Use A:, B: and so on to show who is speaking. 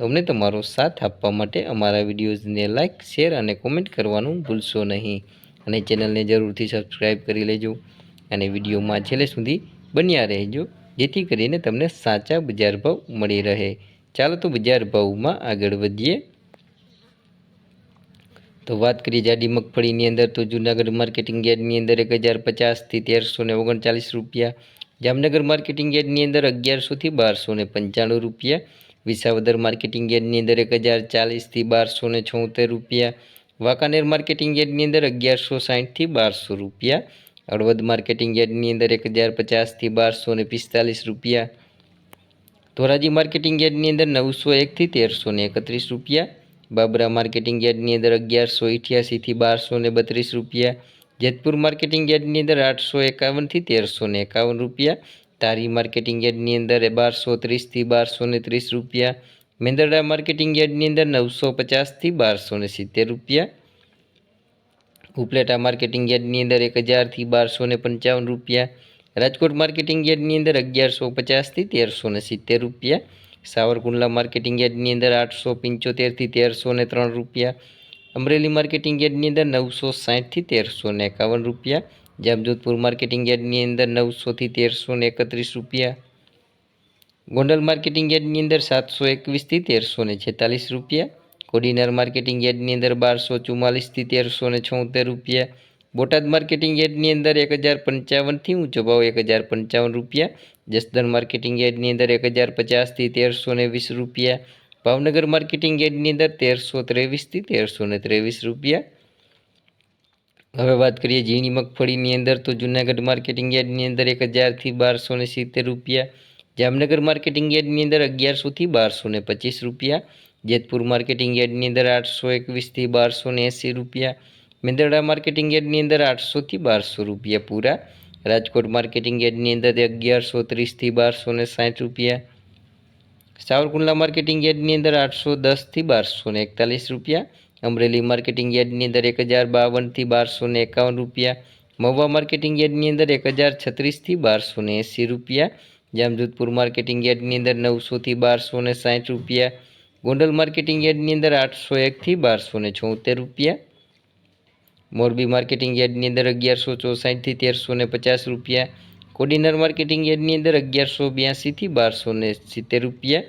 A: તો અમને તમારો સાથ આપવા માટે અમારા વિડીયોઝને લાઇક શેર અને કોમેન્ટ કરવાનું ભૂલશો નહીં. અને ચેનલને જરૂરથી સબસ્ક્રાઈબ કરી લેજો અને વિડીયોમાં છેલ્લે સુધી બન્યા રહેજો, જેથી કરીને તમને સાચા બજાર ભાવ મળી રહે. ચાલો તો બજાર ભાવમાં આગળ વધીએ. તો વાત કરીએ જાડી મગફળીની અંદર, તો જૂનાગઢ માર્કેટિંગ યાર્ડની અંદર એક હજાર પચાસથી તેરસો ને ઓગણચાલીસ રૂપિયા, જામનગર માર્કેટિંગ યાર્ડની અંદર અગિયારસોથી બારસો ને પંચાણું રૂપિયા વિસાવદર માર્કેટિંગ યાર્ડની અંદર એક હજાર ચાલીસથી બારસો ને છોતેર રૂપિયા, વાંકાનેર માર્કેટિંગ યાર્ડની અંદર અગિયારસો સાહીઠથી બારસો રૂપિયા, હળવદ માર્કેટિંગ યાર્ડની અંદર એક હજાર પચાસથી બારસો ને પિસ્તાલીસ રૂપિયા, ધોરાજી માર્કેટિંગ યાર્ડની અંદર નવસો એકથી તેરસો ને એકત્રીસ રૂપિયા, બાબરા માર્કેટિંગ યાર્ડની અંદર અગિયારસો અઠ્યાસીથી બારસો ને બત્રીસ રૂપિયા, જેતપુર માર્કેટિંગ યાર્ડની અંદર આઠસો એકાવનથી તેરસો ને એકાવન રૂપિયા તારી માર્કેટિંગ યાર્ડની અંદર બારસો ત્રીસથી બારસો ને ત્રીસ રૂપિયા. મેંદરડા માર્કેટિંગ યાર્ડની અંદર નવસો પચાસથી બારસો ને સિત્તેર રૂપિયા. ઉપલેટા માર્કેટિંગ યાર્ડની અંદર એક હજારથી બારસો ને પંચાવન રૂપિયા. રાજકોટ માર્કેટિંગ યાર્ડની અંદર અગિયારસો પચાસથી તેરસો ને સિત્તેર રૂપિયા. સાવરકુંડલા માર્કેટિંગ યાર્ડની અંદર આઠસો પંચોતેરથી તેરસો ને ત્રણ રૂપિયા. અમરેલી માર્કેટિંગ યાર્ડની અંદર નવસો સાઠથી તેરસો ને એકાવન રૂપિયા. જામજોધપુર માર્કેટિંગ યાર્ડની અંદર નવસોથી તેરસો ને એકત્રીસ રૂપિયા. ગોંડલ માર્કેટિંગ યાર્ડની અંદર સાતસો એકવીસથી તેરસો ને છેતાલીસ રૂપિયા. કોડીનાર માર્કેટિંગ યાર્ડની અંદર બારસો ચુમ્માલીસથી તેરસો ને છોતેર રૂપિયા. બોટાદ માર્કેટિંગ યાર્ડની અંદર એક હજાર પંચાવનથી ઊંચો ભાવ એક હજાર પંચાવન રૂપિયા. જસદણ માર્કેટિંગ યાર્ડની અંદર એક હજાર પચાસથી તેરસો ને વીસ રૂપિયા. ભાવનગર માર્કેટિંગ યાર્ડની અંદર તેરસો ત્રેવીસથી તેરસો ને ત્રેવીસ રૂપિયા. હવે વાત કરીએ ઝીણી મગફળીની અંદર, તો જૂનાગઢ માર્કેટિંગ યાર્ડની અંદર એક હજારથી બારસો ને સિત્તેર રૂપિયા, જામનગર માર્કેટિંગ યાર્ડની અંદર અગિયારસોથી બારસો ને પચીસ રૂપિયા, જેતપુર માર્કેટિંગ યાર્ડની અંદર આઠસો એકવીસથી બારસો ને એંસી રૂપિયા, મેંદરડા માર્કેટિંગ યાર્ડની અંદર આઠસોથી બારસો રૂપિયા પૂરા, રાજકોટ માર્કેટિંગ યાર્ડની અંદર અગિયારસો ત્રીસથી બારસો ને સાઠ રૂપિયા, સાવરકુંડલા માર્કેટિંગ યાર્ડની અંદર આઠસો દસથી બારસો ને એકતાલીસ રૂપિયા અમરેલી માર્કેટિંગ યાર્ડની અંદર એક હજાર બાવનથી બારસો ને એકાવન રૂપિયા. મહુવા માર્કેટિંગ યાર્ડની અંદર એક હજાર છત્રીસથી બારસો ને એંસી રૂપિયા. જામજોધપુર માર્કેટિંગ યાર્ડની અંદર નવસોથી બારસો ને સાઠ રૂપિયા. ગોંડલ માર્કેટિંગ યાર્ડની અંદર આઠસો એકથી બારસો ને છોતેર રૂપિયા. મોરબી માર્કેટિંગ યાર્ડની અંદર અગિયારસો ચોસાઠથી તેરસો ને પચાસ રૂપિયા. કોડીનાર માર્કેટિંગ યાર્ડની અંદર અગિયારસો બ્યાસીથી બારસો ને સિત્તેર રૂપિયા.